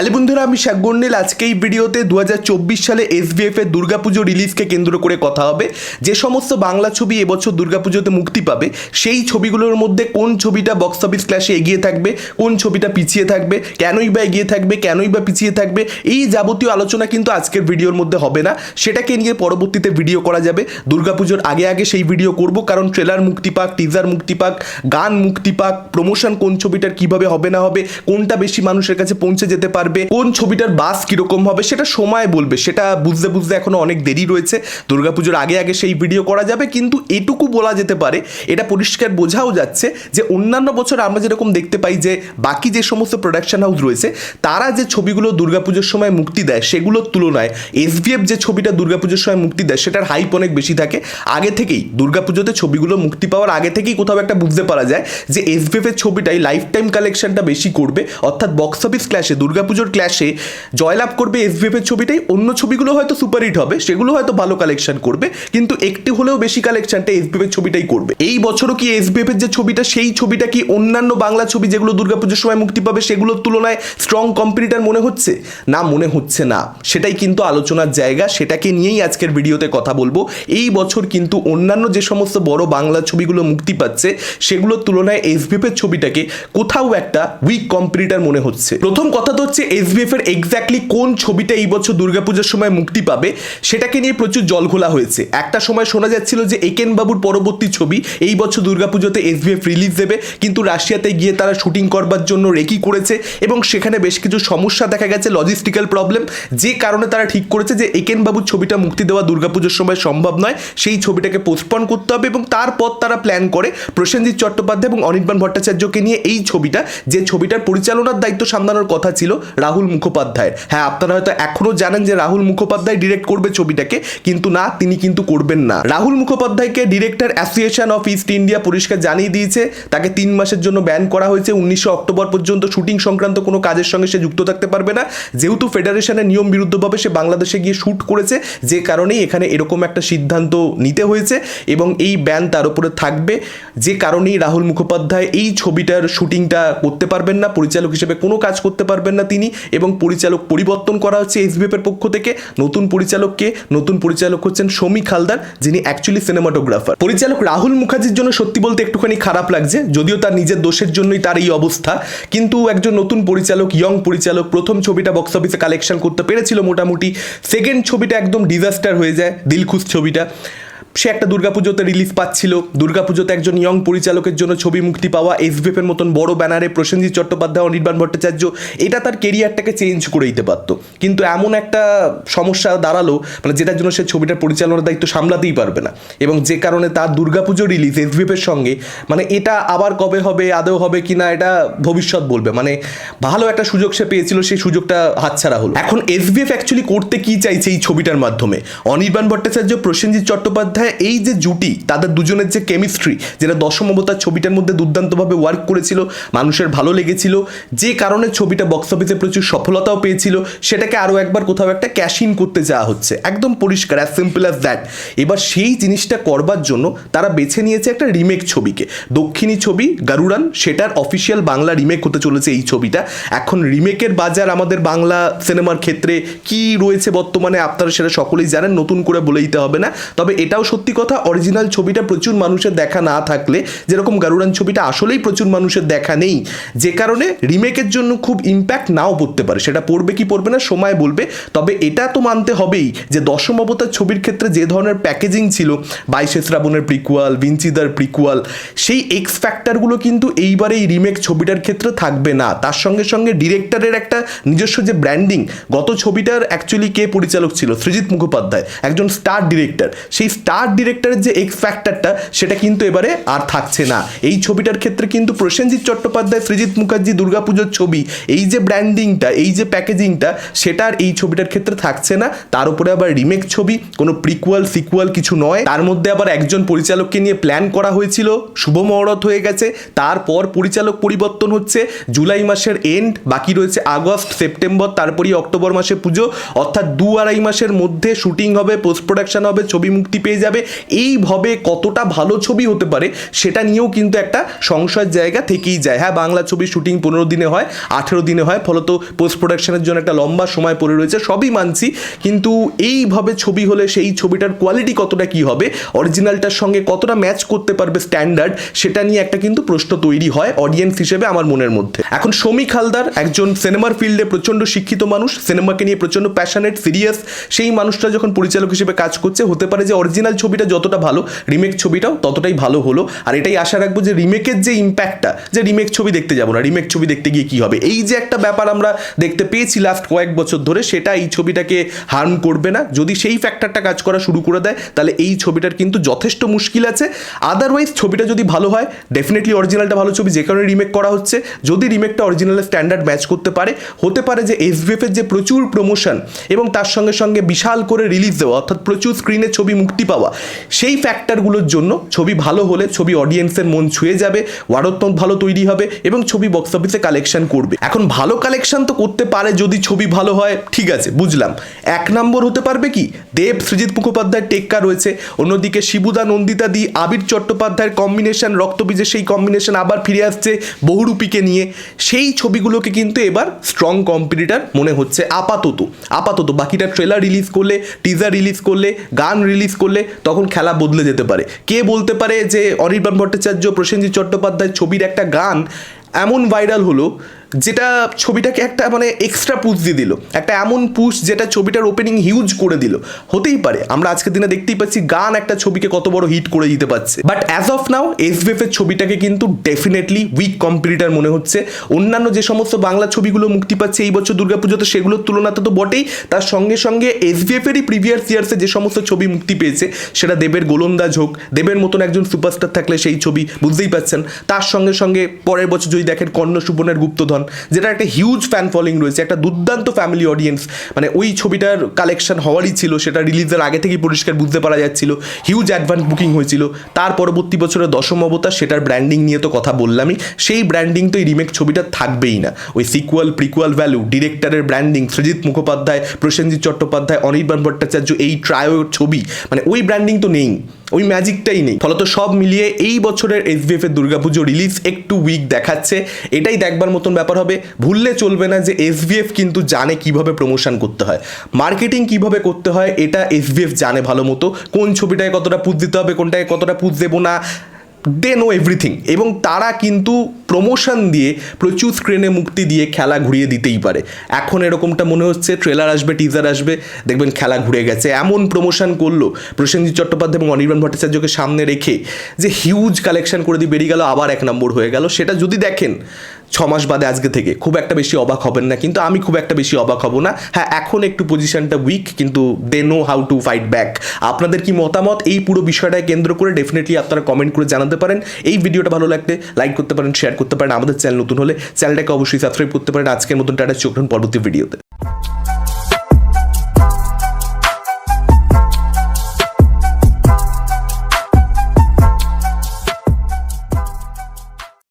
Hello বন্ধুরা, আমি শাকগন্ডিল আজকে এই ভিডিওতে দু হাজার চব্বিশ সালে এসবিএফ এর দুর্গাপুজো রিলিজকে কেন্দ্র করে কথা হবে। যে সমস্ত বাংলা ছবি এবছর দুর্গাপুজোতে মুক্তি পাবে, সেই ছবিগুলোর মধ্যে কোন ছবিটা বক্স অফিস ক্লাসে এগিয়ে থাকবে, কোন ছবিটা পিছিয়ে থাকবে, কেনই বা এগিয়ে থাকবে, কেনই বা পিছিয়ে থাকবে, এই যাবতীয় আলোচনা কিন্তু আজকের ভিডিওর মধ্যে হবে না। সেটাকে নিয়ে পরবর্তীতে ভিডিও করা যাবে। দুর্গাপুজোর আগে আগে সেই ভিডিও করব, কারণ ট্রেলার মুক্তি পাক টিজার মুক্তি পাক, গান মুক্তি পাক প্রমোশন কোন ছবিটার কীভাবে হবে না হবে, কোনটা বেশি মানুষের কাছে পৌঁছে যেতে পারবে কোন ছবিটার বাস কীরকম হবে সেটা সময় বলবে। সেটা বুঝতে বুঝতে এখনও অনেক দেরি রয়েছে। দুর্গাপুজোর আগে আগে সেই ভিডিও করা যাবে, কিন্তু এটুকু বলা যেতে পারে, এটা পরিষ্কার বোঝাও যাচ্ছে যে অন্যান্য বছর আমরা যেরকম দেখতে পাই যে বাকি যে সমস্ত প্রোডাকশন হাউস রয়েছে, তারা যে ছবিগুলো দুর্গাপুজোর সময় মুক্তি দেয় সেগুলোর তুলনায় এসবিএফ যে ছবিটা দুর্গাপুজোর সময় মুক্তি দেয় সেটার হাইপ অনেক বেশি থাকে। আগে থেকেই দুর্গাপুজোতে ছবিগুলো মুক্তি পাওয়ার আগে থেকেই কোথাও একটা বুঝতে পারা যায় যে এসবিএফ এর ছবিটাই লাইফ টাইম কালেকশনটা বেশি করবে, অর্থাৎ বক্স অফিস ক্ল্যাশে দুর্গাপুজোর ক্ল্যাশে জয়লাভ করবে এসবিএফ এর ছবিটাই। অন্য ছবিগুলো হয়তো সুপারহিট হবে, সেগুলো হয়তো ভালো কালেকশন করবে, কিন্তু একটি হলেও বেশি কালেকশনটা এসবিএফ এর ছবিটাই করবে। এই বছরও কি এসবিএফ এর যে ছবিটা, সেই ছবিটা কি অন্যান্য বাংলা ছবি যেগুলো দুর্গাপুজোর সময় মুক্তি পাবে, সেগুলোর তুলনায় স্ট্রং কম্পিটিটার মনে হচ্ছে? না, মনে হচ্ছে না। সেটাই কিন্তু আলোচনার জায়গা, সেটাকে নিয়েই আজকের ভিডিওতে কথা বলব। এই বছর কিন্তু অন্যান্য যে সমস্ত বড় বাংলা ছবিগুলো মুক্তি পাচ্ছে, সেগুলোর তুলনায় এসবিএফ এর ছবিটাকে কোথাও একটা উইক কম্পিটিটার মনে হচ্ছে। প্রথম কথা তো হচ্ছে এসবিএফ এর এক্স্যাক্টলি কোন ছবিটা এই বছর দুর্গাপুজোর সময় মুক্তি পাবে, সেটাকে নিয়ে প্রচুর জল ঘোলা হয়েছে। একটা সময় শোনা যাচ্ছিল যে একেন বাবুর পরবর্তী ছবি এই বছর দুর্গাপুজোতে এসবিএফ রিলিজ দেবে, কিন্তু রাশিয়াতে গিয়ে তারা শুটিং করবার জন্য রেকি করেছে এবং সেখানে বেশ কিছু সমস্যা দেখা গেছে লজিস্টিক্যাল প্রবলেম যে কারণে তারা ঠিক করেছে যে একেন বাবুর ছবিটা মুক্তি দেওয়া দুর্গাপুজোর সময় সম্ভব নয়, সেই ছবিটাকে পোস্টপন করতে হবে এবং তারপর তারা প্ল্যান করে প্রসেনজিৎ চট্টোপাধ্যায় এবং অনির্বাণ ভট্টাচার্যকে নিয়ে এই ছবিটা, যে ছবিটার পরিচালনার দায়িত্ব সামলানোর কথা ছিল রাহুল মুখোপাধ্যায়ের। হ্যাঁ আপনারা হয়তো এখনও জানেন যে রাহুল মুখোপাধ্যায় ডিরেক্ট করবে ছবিটাকে, কিন্তু না, তিনি কিন্তু করবেন না। Rahul মুখোপাধ্যায়কে director association of East India পরিষ্কার জানিয়ে দিয়েছে। তাকে তিন মাসের জন্য ব্যান করা হয়েছে। উনিশে অক্টোবর পর্যন্ত শুটিং সংক্রান্ত কোনো কাজের সঙ্গে সে যুক্ত থাকতে পারবে না। যেহেতু ফেডারেশনের নিয়ম বিরুদ্ধভাবে সে বাংলাদেশে গিয়ে শ্যুট করেছে, যে কারণেই এখানে এরকম একটা সিদ্ধান্ত নিতে হয়েছে এবং এই ব্যান তার উপরে থাকবে। যে কারণেই রাহুল মুখোপাধ্যায় এই ছবিটার শুটিংটা করতে পারবেন না, পরিচালক হিসেবে কোনো কাজ করতে পারবেন না, তিনি এবং পরিচালক পরিবর্তন করা হচ্ছে এসবিএফ এর পক্ষ থেকে। নতুন পরিচালককে নতুন পরিচালক হচ্ছেন সমীক হালদার যিনি অ্যাকচুয়ালি সিনেমাটোগ্রাফার পরিচালক রাহুল মুখার্জির জন্য সত্যি বলতে একটুখানি খারাপ লাগছে, যদিও তার নিজের দোষের জন্যই তার এই অবস্থা। কিন্তু একজন নতুন পরিচালক ইয়ং পরিচালক, প্রথম ছবিটা বক্স অফিসে কালেকশন করতে পেরেছিল মোটামুটি। সেকেন্ড ছবিটা একদম ডিজাস্টার হয়ে যায়, দিলখুশ ছবিটা। সে একটা দুর্গাপুজোতে রিলিজ পাচ্ছিল। দুর্গাপুজোতে একজন ইয়ং পরিচালকের জন্য ছবি মুক্তি পাওয়া এসবিএফ এর মতন বড় ব্যানারে প্রসেনজিৎ চট্টোপাধ্যায় অনির্বাণ ভট্টাচার্য, এটা তার কেরিয়ারটাকে চেঞ্জ করে দিতে পারতো। কিন্তু এমন একটা সমস্যা দাঁড়াল মানে যেটার জন্য সে ছবিটার পরিচালনার দায়িত্ব সামলাতেই পারবে না। এবং যে কারণে তার দুর্গাপুজো রিলিজ এসবিএফ এর সঙ্গে মানে এটা আবার কবে হবে, আদৌ হবে কি না এটা ভবিষ্যৎ বলবে। মানে ভালো একটা সুযোগ সে পেয়েছিল, সেই সুযোগটা হাতছাড়া হলো। এখন এসবিএফ অ্যাকচুয়ালি করতে কি চাইছে এই ছবিটার মাধ্যমে? অনির্বাণ ভট্টাচার্য, প্রসেনজিৎ চট্টোপাধ্যায় এই যে জুটি, তাদের দুজনের যে কেমিস্ট্রি যেটা দশম অবতার ছবিটার মধ্যে দুর্দান্তভাবে ওয়ার্ক করেছিল, মানুষের ভালো লেগেছিল, যে কারণে ছবিটা বক্স অফিসে প্রচুর সফলতাও পেয়েছিল, সেটাকে আরও একবার কোথাও একটা ক্যাশ ইন করতে যাওয়া হচ্ছে। একদম পরিষ্কার অ্যাজ সিম্পল অ্যাজ দ্যাট এবার সেই জিনিসটা করবার জন্য তারা বেছে নিয়েছে একটা রিমেক ছবিকে। দক্ষিণী ছবি গারুড়ান সেটার অফিসিয়াল বাংলা রিমেক হতে চলেছে এই ছবিটা। এখন রিমেকের বাজার আমাদের বাংলা সিনেমার ক্ষেত্রে কি রয়েছে বর্তমানে আপনারা সেটা সকলেই জানেন, নতুন করে বলে দিতে হবে না। তবে এটাও সত্যি কথা অরিজিনাল ছবিটা প্রচুর মানুষের দেখা না থাকলে, যেরকম গারুড়ান ছবিটা আসলেই প্রচুর মানুষের দেখা নেই। যে কারণে রিমেকের জন্য খুব ইম্প্যাক্ট নাও পড়তে পারে। সেটা পড়বে কি পড়বে না, সময় বলবে। তবে এটা তো মানতে হবেই যে দশম অবতার ছবির ক্ষেত্রে যে ধরনের প্যাকেজিং ছিল, বাইশে শ্রাবণের প্রিকুয়াল ভিঞ্চিদার প্রিকুয়াল সেই এক্স ফ্যাক্টরগুলো কিন্তু এইবার এই রিমেক ছবিটার ক্ষেত্রে থাকবে না। তার সঙ্গে সঙ্গে ডিরেক্টরের একটা নিজস্ব যে ব্র্যান্ডিং গত ছবিটার অ্যাকচুয়ালি কে পরিচালক ছিল? সৃজিৎ মুখোপাধ্যায়, একজন স্টার ডিরেক্টর সেই স্টার ডিরেক্টরের যে এক্স ফ্যাক্টরটা সেটা কিন্তু এবারে আর থাকছে না। এই ছবিটার ক্ষেত্রে কিন্তু প্রসেনজিৎ চট্টোপাধ্যায়, সৃজিৎ মুখার্জি দুর্গাপুজোর ছবি, এই যে ব্র্যান্ডিংটা এই যে প্যাকেজিংটা সেটা আর এই ছবিটার ক্ষেত্রে থাকছে না। তার উপরে আবার রিমেক ছবি, কোনো প্রিকুয়াল সিকুয়াল কিছু নয়। তার মধ্যে আবার একজন পরিচালককে নিয়ে প্ল্যান করা হয়েছিল, শুভ মহরত হয়ে গেছে। তারপর পরিচালক পরিবর্তন হচ্ছে, জুলাই মাসের এন্ড বাকি রয়েছে আগস্ট, সেপ্টেম্বর, তারপরই অক্টোবর মাসে পুজো। অর্থাৎ দু আড়াই মাসের মধ্যে শুটিং হবে পোস্ট প্রোডাকশন হবে, ছবি মুক্তি পেয়ে যাবে। যাবে। এইভাবে কতটা ভালো ছবি হতে পারে সেটা নিয়েও কিন্তু একটা সংশয়ের জায়গা থেকেই যায়। হ্যাঁ বাংলা ছবি শুটিং পনেরো দিনে হয়, আঠেরো দিনে হয়, ফলত পোস্ট প্রোডাকশনের জন্য একটা লম্বা সময় পড়ে রয়েছে, সবই মানছি। কিন্তু এইভাবে ছবি হলে সেই ছবিটার কোয়ালিটি কতটা কি হবে? অরিজিনালটার সঙ্গে কতটা ম্যাচ করতে পারবে স্ট্যান্ডার্ড সেটা নিয়ে একটা কিন্তু প্রশ্ন তৈরি হয় অডিয়েন্স হিসেবে আমার মনের মধ্যে। এখন সমীক হালদার একজন সিনেমার ফিল্ডে প্রচণ্ড শিক্ষিত মানুষ সিনেমাকে নিয়ে প্রচণ্ড প্যাশনেট সিরিয়াস সেই মানুষটা যখন পরিচালক হিসেবে কাজ করছে, হতে পারে যে অরিজিনাল ছবিটা যতটা ভালো রিমেক ছবিটাও ততটাই ভালো হলো। আর এটাই আশা রাখব যে রিমেকের যে ইম্প্যাক্টটা যে রিমেক ছবি দেখতে যাব না রিমেক ছবি দেখতে গিয়ে কি হবে? এই যে একটা ব্যাপার আমরা দেখতে পেয়েছি লাস্ট কয়েক বছর ধরে, সেটা এই ছবিটাকে হার্ম করবে না। যদি সেই ফ্যাক্টরটা কাজ করা শুরু করে দেয়, তাহলে এই ছবিটার কিন্তু যথেষ্ট মুশকিল আছে। আদারওয়াইজ ছবিটা যদি ভালো হয় ডেফিনেটলি অরিজিনালটা ভালো ছবি, যে কারণে রিমেক করা হচ্ছে। যদি রিমেকটা অরিজিনালের স্ট্যান্ডার্ড ম্যাচ করতে পারে, হতে পারে যে এসবিএফ এর যে প্রচুর প্রমোশন এবং তার সঙ্গে সঙ্গে বিশাল করে রিলিজ দেওয়া, অর্থাৎ প্রচুর স্ক্রিনে ছবি মুক্তি পাওয়া সেই ফ্যাক্টরগুলোর জন্য ছবি ভালো হলে ছবি অডিয়েন্সের মন ছুঁয়ে যাবে ওয়ারত্মক ভালো তৈরি হবে এবং ছবি বক্স অফিসে কালেকশন করবে। এখন ভালো কালেকশন তো করতে পারে যদি ছবি ভালো হয়, ঠিক আছে, বুঝলাম। এক নম্বর হতে পারবে কি? দেব সৃজিত মুখোপাধ্যায়ের টেক্কা রয়েছে। অন্যদিকে শিবুদা, নন্দিতা দি, আবির চট্টোপাধ্যায়ের কম্বিনেশন রক্তবীজের সেই কম্বিনেশন আবার ফিরে আসছে বহুরূপীকে নিয়ে। সেই ছবিগুলোকে কিন্তু এবার স্ট্রং কম্পিটিটার মনে হচ্ছে আপাতত। আপাতত বাকিটা ট্রেলার রিলিজ করলে টিজার রিলিজ করলে, গান রিলিজ করলে তখন খেলা বদলে যেতে পারে। কে বলতে পারে যে অনির্বাণ ভট্টাচার্য, প্রসেনজিৎ চট্টোপাধ্যায় ছবির একটা গান এমন ভাইরাল হলো যেটা ছবিটাকে একটা মানে এক্সট্রা পুশ দিয়ে দিল। একটা এমন পুশ যেটা ছবিটার ওপেনিং হিউজ করে দিল। হতেই পারে, আমরা আজকের দিনে দেখতেই পাচ্ছি গান একটা ছবিকে কত বড় হিট করে দিতে পারছে। But as of now SVF এর ছবিটাকে কিন্তু ডেফিনেটলি উইক কম্পিটিটার মনে হচ্ছে। অন্যান্য যে সমস্ত বাংলা ছবিগুলো মুক্তি পাচ্ছে এই বছর দুর্গাপুজোতে, সেগুলোর তুলনাতে তো বটেই। তার সঙ্গে সঙ্গে এসবিএফ এরই প্রিভিয়াস ইয়ার্সে যে সমস্ত ছবি মুক্তি পেয়েছে, সেটা দেবের গোলন্দাজ হোক, দেবের মতন একজন সুপারস্টার থাকলে সেই ছবি বুঝতেই পাচ্ছেন তার সঙ্গে সঙ্গে পরের বছর যদি দেখেন কর্ণ সুবর্ণের গুপ্তধন যেটা একটা হিউজ ফ্যান ফলোয়িং রয়েছে, একটা দুর্দান্ত ফ্যামিলি অডিয়েন্স মানে ওই ছবিটার কালেকশন হওয়ারই ছিল, সেটা রিলিজের আগে থেকেই পরিষ্কার বুঝতে পারা যাচ্ছিল হিউজ অ্যাডভান্স বুকিং হয়েছিল, তার পরবর্তী বছরের দশম অবতার সেটার ব্র্যান্ডিং নিয়ে তো কথা বললামই, সেই ব্র্যান্ডিং তো এই রিমেক ছবিটা থাকবেই না। ওই সিকুয়াল প্রিকুয়াল ভ্যালু ডিরেক্টরের ব্র্যান্ডিং সৃজিত মুখোপাধ্যায়, প্রসেনজিৎ চট্টোপাধ্যায়, অনির্বাণ ভট্টাচার্য, এই ট্রায়োর ছবি মানে ওই ব্র্যান্ডিং তো নেই। ওই ম্যাজিকটাই নেই। ফলত সব মিলিয়ে এই বছরের এসবিএফ এর দুর্গাপুজো রিলিজ একটু উইক দেখাচ্ছে। এটাই দেখবার মতন ব্যাপার হবে। ভুললে চলবে না যে এসবিএফ কিন্তু জানে কীভাবে প্রমোশন করতে হয়। মার্কেটিং কীভাবে করতে হয়, এটা এসবিএফ জানে ভালো মতো। কোন ছবিটায় কতটা পুজ দিতে হবে, কোনটায় কতটা পুজ দেবো না দে নো এভরিথিং এবং তারা কিন্তু প্রমোশন দিয়ে প্রচুর স্ক্রিনে মুক্তি দিয়ে খেলা ঘুরিয়ে দিতেই পারে। এখন এরকমটা মনে হচ্ছে ট্রেলার আসবে টিজার আসবে, দেখবেন খেলা ঘুরে গেছে। এমন প্রমোশন করল প্রসেনজিৎ চট্টোপাধ্যায় এবং অনির্বাণ ভট্টাচার্যকে সামনে রেখে যে হিউজ কালেকশন করে দিয়ে বেরিয়ে গেল, আবার এক নম্বর হয়ে গেল। সেটা যদি দেখেন ছ মাস বাদে আজকে থেকে। খুব একটা বেশি অবাক হবেন না, কিন্তু আমি খুব একটা বেশি অবাক হব না। হ্যাঁ এখন একটু পজিশনটা উইক কিন্তু they know how to fight back আপনাদের কি মতামত? এই পুরো বিষয়টাকে কেন্দ্র করে ডেফিনেটলি আপনারা কমেন্ট করে জানাতে পারেন। এই ভিডিওটা ভালো লাগলে লাইক করতে পারেন শেয়ার করতে পারেন। আমাদের চ্যানেল নতুন হলে চ্যানেলটাকে অবশ্যই সাবস্ক্রাইব করতে পারেন। আজকের মতন টাটা চোখ পরবর্তী ভিডিওতে